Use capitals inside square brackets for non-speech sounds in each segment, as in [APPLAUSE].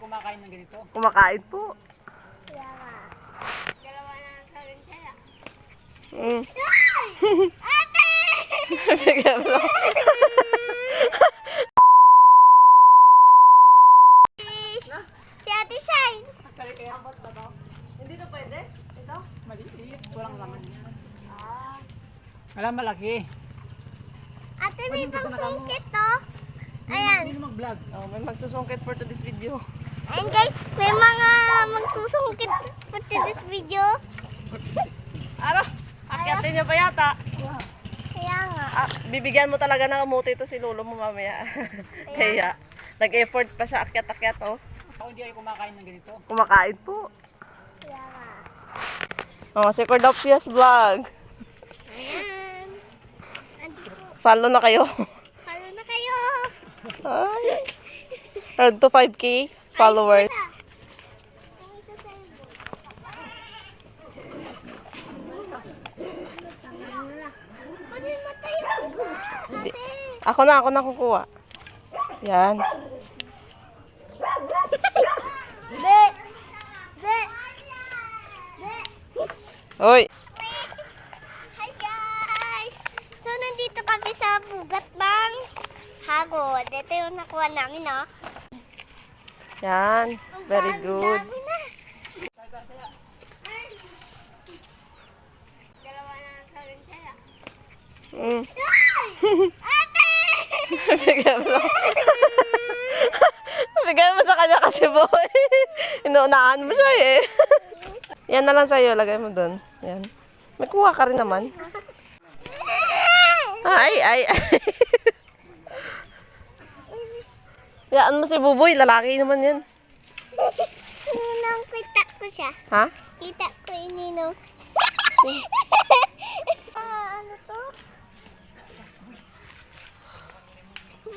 kumakain ng ganito. Kumakain po. Kaya. Dalawa na lang sa rin kaya. Mm. Ate! Si Ate Shine. Abot ba to? Hindi na pwede? Ito? Maliit. Walang laman. Ah. Wala malaki. Ate, may pangsungkit to. Ayan. Hindi na mag-vlog. Oh, may magsusungkit for today's video. Ayan guys, may mga magsusungkit for this video. Ano? Akyatin niya pa yata. Kaya nga. Ah, bibigyan mo talaga ng kamuti ito si lolo mo mamaya. Kaya, nag-effort pa siya akyat-akyat oh. Ako hindi kayo kumakain ng ganito. Kumakain po. Kaya nga. Oh, si Cordopia's vlog. Ayan. Follow na kayo. [LAUGHS] Ay. Road to 5k followers. Matay ako? Na, ako na kukuha. Yan. Be! Be! Hoy. Hi guys! So, nandito kami sa bugat ng hagod. Ito yung nakuha namin, no? Yan. Very good. Mm. Ate! [LAUGHS] Bigyan mo. [LAUGHS] Bigyan mo sa kanya kasi boy. [LAUGHS] Inuunahan mo siya eh. Yan na lang sa'yo. Lagay mo doon. Yan. May kuha ka rin naman. Ay, ay, ay. Yaan mo si Buboy. Lalaki naman yan. Ninong, kita ko siya. Ha? Kita ko yung ninong. [LAUGHS] ah, ano to?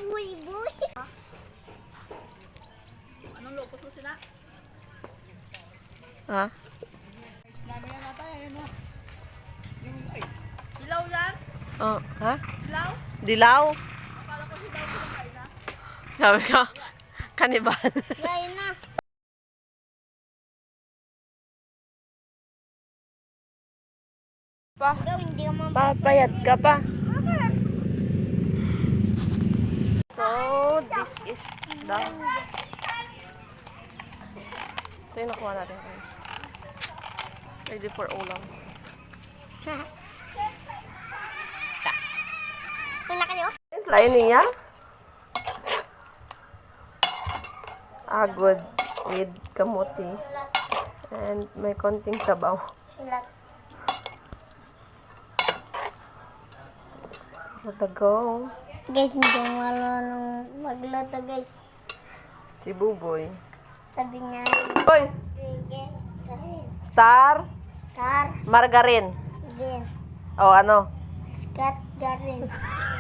Buy, buy. Ha? Namin na natin. Ayun o. Yung, ay, Oh, ha? Dilaw? Dilaw? Sabi ko, kanibal. Gaya na. pa, papayat ka pa. So, this is the... Ito yung nakuha natin guys. Ready for ulam. Wala kayo? Lain niya. Agod with kamuti. And may konting sabaw. Wala. Let go. Guys, hindi ako marunong magluto, guys. Si Buboy. Sabi niya, garin. Star Star, Margarin. din. O ano? Scat, garin. [LAUGHS]